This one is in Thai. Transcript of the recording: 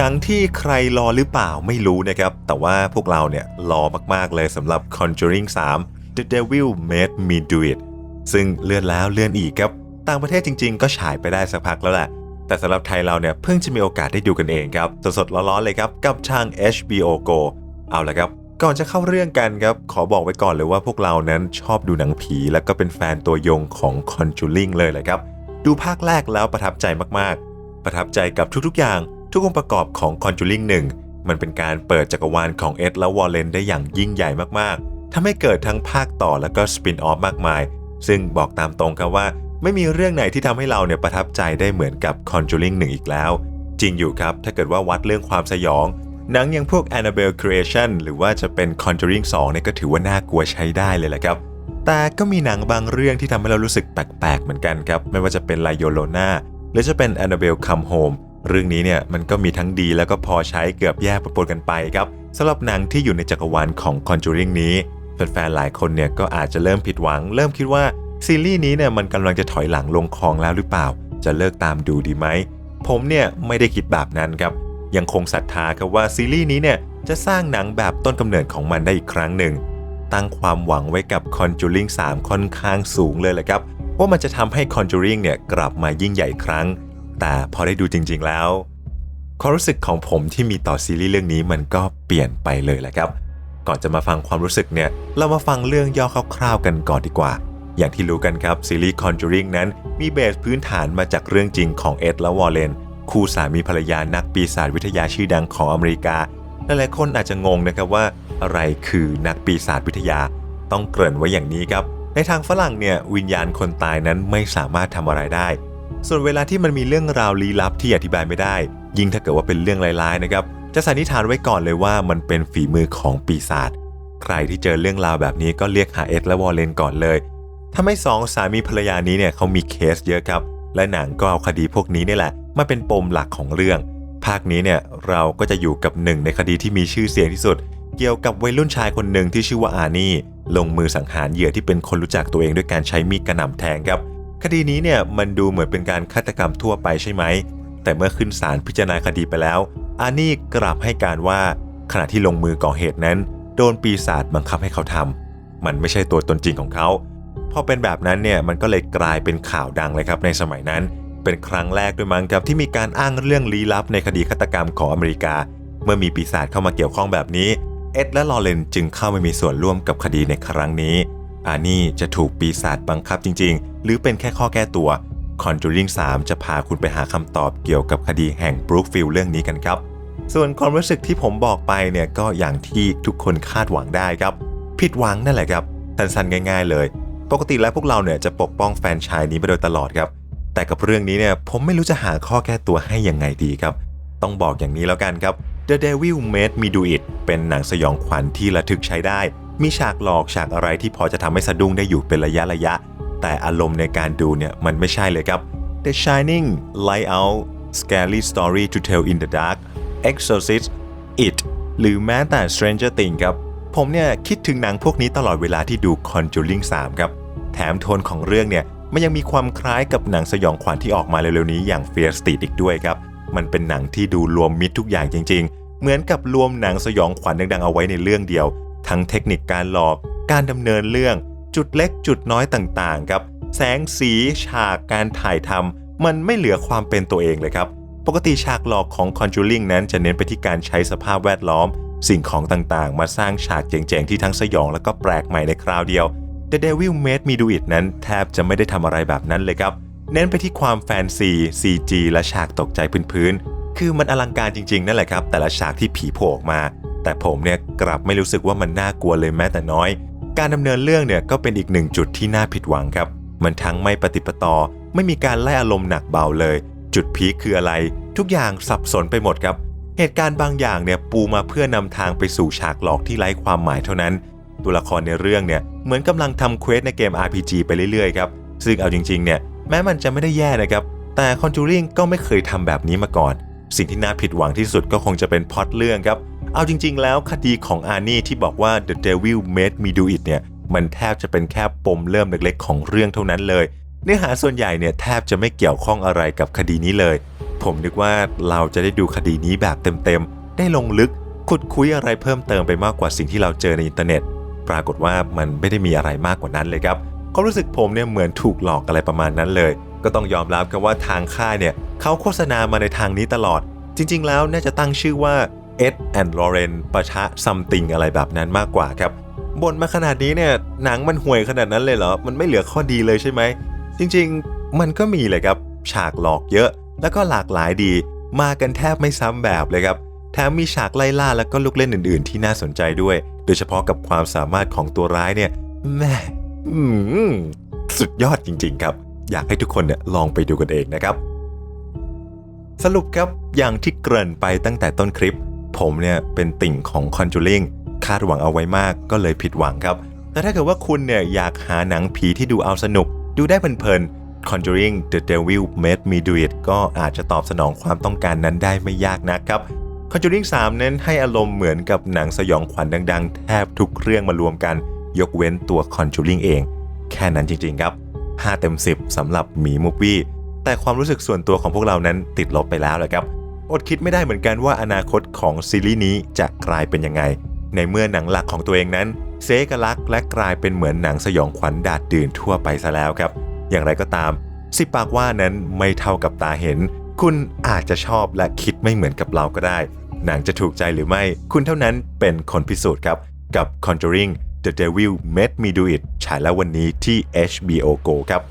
หนังที่ใครรอหรือเปล่าไม่รู้นะครับ แต่ว่าพวกเราเนี่ยรอมาก ๆ เลยสำหรับ Conjuring 3 The Devil Made Me Do It ซึ่งเลื่อนแล้วเลื่อนอีกครับ ต่างประเทศจริง ๆ ก็ฉายไปได้สักพักแล้วแหละ แต่สำหรับไทยเราเนี่ยเพิ่งจะมีโอกาสได้ดูกันเองครับ สดๆร้อนๆเลยครับกับทาง HBO Go เอาละครับก่อนจะเข้าเรื่องกันครับ ขอบอกไว้ก่อนเลยว่าพวกเรานั้นชอบดูหนังผี และก็เป็นแฟนตัวยงของ Conjuring เลยแหละครับ ดูภาคแรกแล้วประทับใจมากๆ ประทับใจกับทุกๆอย่าง ทุกองค์ประกอบของ Conjuring 1 มันเป็นการเปิดจักรวาลของเอ็ดและวอลเลนได้อย่างยิ่งใหญ่มากๆทำให้เกิดทั้งภาคต่อและก็สปินออฟมากมาย ซึ่งบอกตามตรงครับว่า ไม่มีเรื่องไหนที่ทำให้เราเนี่ยประทับใจได้เหมือนกับ Conjuring 1 อีกแล้ว จริงอยู่ครับ ถ้าเกิดว่าวัดเรื่องความสยองหนังอย่างพวก Annabelle Creation หรือว่าจะเป็น Conjuring 2เนี่ยก็ถือว่าน่ากลัวใช้ได้เลยแหละครับ แต่ก็มีหนังบางเรื่องที่ทำให้เรารู้สึกแปลกๆ เหมือนกันครับ ไม่ว่าจะเป็น La Llorona หรือจะเป็น Annabelle Come Home เรื่องนี้เนี่ยมันก็มีทั้งดีแล้วก็พอใช้เกือบแย่ปนๆกันไปครับสำหรับหนังที่อยู่ในจักรวาลของ Conjuring นี้แฟนๆหลายคนเนี่ยก็อาจจะเริ่มผิดหวัง เริ่มคิดว่าซีรีส์นี้เนี่ยมันกำลังจะถอยหลังลงคลองแล้วหรือเปล่า จะเลิกตามดูดีไหมผมเนี่ยไม่ได้คิดแบบนั้นครับยังคงศรัทธาครับว่าซีรีส์นี้เนี่ยจะสร้างหนังแบบต้นกำเนิดของมันได้อีกครั้งหนึ่ง ตั้งความหวังไว้กับ Conjuring 3 ค่อนข้างสูงเลยแหละครับ ว่ามันจะทำให้ Conjuring เนี่ยกลับมายิ่งใหญ่ครั้ง แต่พอได้ดูจริง ๆ แล้ว ความรู้สึกของผมที่มีต่อซีรีส์เรื่องนี้มันก็เปลี่ยนไปเลยแหละครับ ก่อนจะมาฟังความรู้สึกเนี่ย เรามาฟังเรื่องย่อคร่าวๆกันก่อนดีกว่า อย่างที่รู้กันครับซีรีส์ Conjuring นั้นมีเบสพื้นฐานมาจากเรื่องจริงของเอ็ดและวอลเลนคู่สามีภรรยานักปีศาจวิทยาชื่อดังของอเมริกาหลายๆคนอาจจะงงนะครับว่าอะไรคือนักปีศาจวิทยา ต้องเกริ่นไว้อย่างนี้ครับ ในทางฝรั่งเนี่ยวิญญาณคนตายนั้นไม่สามารถทำอะไรได้ ส่วนเวลาที่มันมีเรื่องราวลี้ลับที่อธิบายไม่ได้ ยิ่งถ้าเกิดว่าเป็นเรื่องร้ายๆนะครับ จะสันนิษฐานไว้ก่อนเลยว่ามันเป็นฝีมือของปีศาจ ใครที่เจอเรื่องราวแบบนี้ก็เรียกหาเอ็ดและวอลเลนก่อนเลยทำให้สองสามีภรรยานี้เนี่ยเขามีเคสเยอะครับ และหนังก็เอาคดีพวกนี้นี่แหละมาเป็นปมหลักของเรื่อง ภาคนี้เนี่ยเราก็จะอยู่กับหนึ่งในคดีที่มีชื่อเสียงที่สุด เกี่ยวกับวัยรุ่นชายคนหนึ่งที่ชื่อว่าอานี่ลงมือสังหารเหยื่อที่เป็นคนรู้จักตัวเองด้วยการใช้มีดกระหน่ำแทงครับ คดีนี้เนี่ยมันดูเหมือนเป็นการฆาตกรรมทั่วไปใช่ไหม แต่เมื่อขึ้นศาลพิจารณาคดีไปแล้ว อานี่กลับให้การว่าขณะที่ลงมือก่อเหตุนั้น โดนปีศาจบังคับให้เขาทำมันไม่ใช่ตัวตนจริงของเขา พอเป็นแบบนั้นเนี่ยมันก็เลยกลายเป็นข่าวดังเลยครับในสมัยนั้น เป็นครั้งแรกด้วยมั้งครับที่มีการอ้างเรื่องลี้ลับในคดีฆาตกรรมของอเมริกา เมื่อมีปีศาจเข้ามาเกี่ยวข้องแบบนี้ เอ็ดและลอเรนจึงเข้ามามีส่วนร่วมกับคดีในครั้งนี้ อานี่จะถูกปีศาจบังคับจริง ๆ หรือเป็นแค่ข้อแก้ตัว Conjuring 3 จะพาคุณไปหาคำตอบเกี่ยวกับคดีแห่งบรูคฟิลเรื่องนี้กันครับ ส่วนความรู้สึกที่ผมบอกไปเนี่ยก็อย่างที่ทุกคนคาดหวังได้ครับ ผิดหวังนั่นแหละครับสั้นๆง่าย ๆ เลย ปกติแล้วพวกเราเนี่ยจะปกป้องแฟนชายนี้มาโดยตลอดครับ แต่กับเรื่องนี้เนี่ยผมไม่รู้จะหาข้อแก้ตัวให้ยังไงดีครับ ต้องบอกอย่างนี้แล้วกันครับ The Devil Made Me Do It เป็นหนังสยองขวัญที่ระทึกใช้ได้ มีฉากหลอกฉากอะไรที่พอจะทำให้สะดุ้งได้อยู่เป็นระยะระยะ แต่อารมณ์ในการดูเนี่ยมันไม่ใช่เลยครับ The Shining Light Out Scary Story to Tell in the Dark Exorcist It หรือแม้แต่ Stranger Things ครับ ผมเนี่ยคิดถึงหนังพวกนี้ตลอดเวลาที่ดู Conjuring 3 ครับ แถมโทนของเรื่องเนี่ยมันยังมีความคล้ายกับหนังสยองขวัญที่ออกมาเร็วๆนี้อย่าง Fear Street อีกด้วยครับ มันเป็นหนังที่ดูรวมมิตรทุกอย่างจริง ๆ เหมือนกับรวมหนังสยองขวัญดังๆเอาไว้ในเรื่องเดียว ทั้งเทคนิคการหลอกการดำเนินเรื่อง จุดเล็กจุดน้อยต่างๆครับ แสงสีฉากการถ่ายทำมันไม่เหลือความเป็นตัวเองเลยครับ ปกติฉากหลอกของ Conjuring นั้นจะเน้นไปที่การใช้สภาพแวดล้อม สิ่งของต่างๆ มาสร้างฉากเจ๋งๆ ที่ทั้งสยองและก็แปลกใหม่ในคราวเดียว The Devil Made Me Do It นั้นแทบจะไม่ได้ทำอะไรแบบนั้นเลยครับ เน้นไปที่ความแฟนซี CG และฉากตกใจพื้นๆคือมันอลังการจริงๆ นั่นแหละครับ แต่ละฉากที่ผีโผล่ออกมา แต่ผมเนี่ยกลับไม่รู้สึกว่ามันน่ากลัวเลยแม้แต่น้อย การดำเนินเรื่องเนี่ยก็เป็นอีกหนึ่งจุดที่น่าผิดหวังครับ มันทั้งไม่ปฏิปต่อไม่มีการไล่อารมณ์หนักเบาเลย จุดพีคคืออะไร ทุกอย่างสับสนไปหมดครับ เหตุการณ์บางอย่างเนี่ยปูมาเพื่อนำทางไปสู่ฉากหลอกที่ไร้ความหมายเท่านั้น ตัวละครในเรื่องเนี่ยเหมือนกำลังทำเควสในเกม RPG ไปเรื่อยๆครับซึ่งเอาจริงๆเนี่ยแม้มันจะไม่ได้แย่นะครับแต่ Conjuring ก็ไม่เคยทำแบบนี้มาก่อน สิ่งที่น่าผิดหวังที่สุดก็คงจะเป็นพล็อตเรื่องครับ เอาจริง ๆ แล้วคดีของอานี่ที่บอกว่า The Devil Made Me Do It เนี่ยมันแทบจะเป็นแค่ปมเริ่มเล็กๆ ของเรื่องเท่านั้นเลย เนื้อหาส่วนใหญ่เนี่ยแทบจะไม่เกี่ยวข้องอะไรกับคดีนี้เลย ผมนึกว่าเราจะได้ดูคดีนี้แบบเต็มๆ ได้ลงลึกขุดคุยอะไรเพิ่มเติมไปมากกว่าสิ่งที่เราเจอในอินเทอร์เน็ต ปรากฏว่ามันไม่ได้มีอะไรมากกว่านั้นเลยครับความรู้สึกผมเนี่ยเหมือนถูกหลอกอะไรประมาณนั้นเลย ก็ต้องยอมรับกันว่าทางค่ายเนี่ยเขาโฆษณามาในทางนี้ตลอด จริง ๆ แล้วน่าจะตั้งชื่อว่า Ed and Lauren ปะทะ something อะไรแบบนั้นมากกว่าครับบ่นมาขนาดนี้เนี่ยหนังมันห่วยขนาดนั้นเลยเหรอ มันไม่เหลือข้อดีเลยใช่ไหม จริงๆ มันก็มีเลยครับ ฉากหลอกเยอะ แล้วก็หลากหลายดี มากันแทบไม่ซ้ำแบบเลยครับ แถมมีฉากไล่ล่าแล้วก็ลูกเล่นอื่นๆ ที่น่าสนใจด้วย โดยเฉพาะกับความสามารถของตัวร้ายเนี่ยแม่อืมสุดยอดจริง ๆ ครับ อยากให้ทุกคนเนี่ยลองไปดูกันเองนะครับ สรุปครับอย่างที่เกริ่นไปตั้งแต่ต้นคลิป ผมเนี่ยเป็นติ่งของ Conjuring คาดหวังเอาไว้มากก็เลยผิดหวังครับ แต่ถ้าเกิดว่าคุณเนี่ยอยากหาหนังผีที่ดูเอาสนุก ดูได้เพลินๆ Conjuring The Devil Made Me Do It ก็อาจจะตอบสนองความต้องการนั้นได้ไม่ยากนะครับ Conjuring 3 นั้นให้อารมณ์เหมือนกับหนังสยองขวัญดัง ๆ แทบทุกเรื่องมารวมกัน ยกเว้นตัว Conjuring เอง แค่นั้นจริงๆครับ 5 เต็ม 10สำหรับหมีมูฟวี่แต่ความรู้สึกส่วนตัวของพวกเรานั้นติดลบไปแล้วแหละครับ อดคิดไม่ได้เหมือนกันว่าอนาคตของซีรีส์นี้จะกลายเป็นยังไง ในเมื่อหนังหลักของตัวเองนั้นเซกลักและกลายเป็นเหมือนหนังสยองขวัญดาดดื่นทั่วไปซะแล้วครับ อย่างไรก็ตามสิปากว่านั้นไม่เท่ากับตาเห็น คุณอาจจะชอบและคิดไม่เหมือนกับเราก็ได้ หนังจะถูกใจหรือไม่ คุณเท่านั้นเป็นคนพิสูจน์ครับ กับ Conjuring The Devil Made Me Do It ฉายแล้ววันนี้ที่ HBO Go ครับ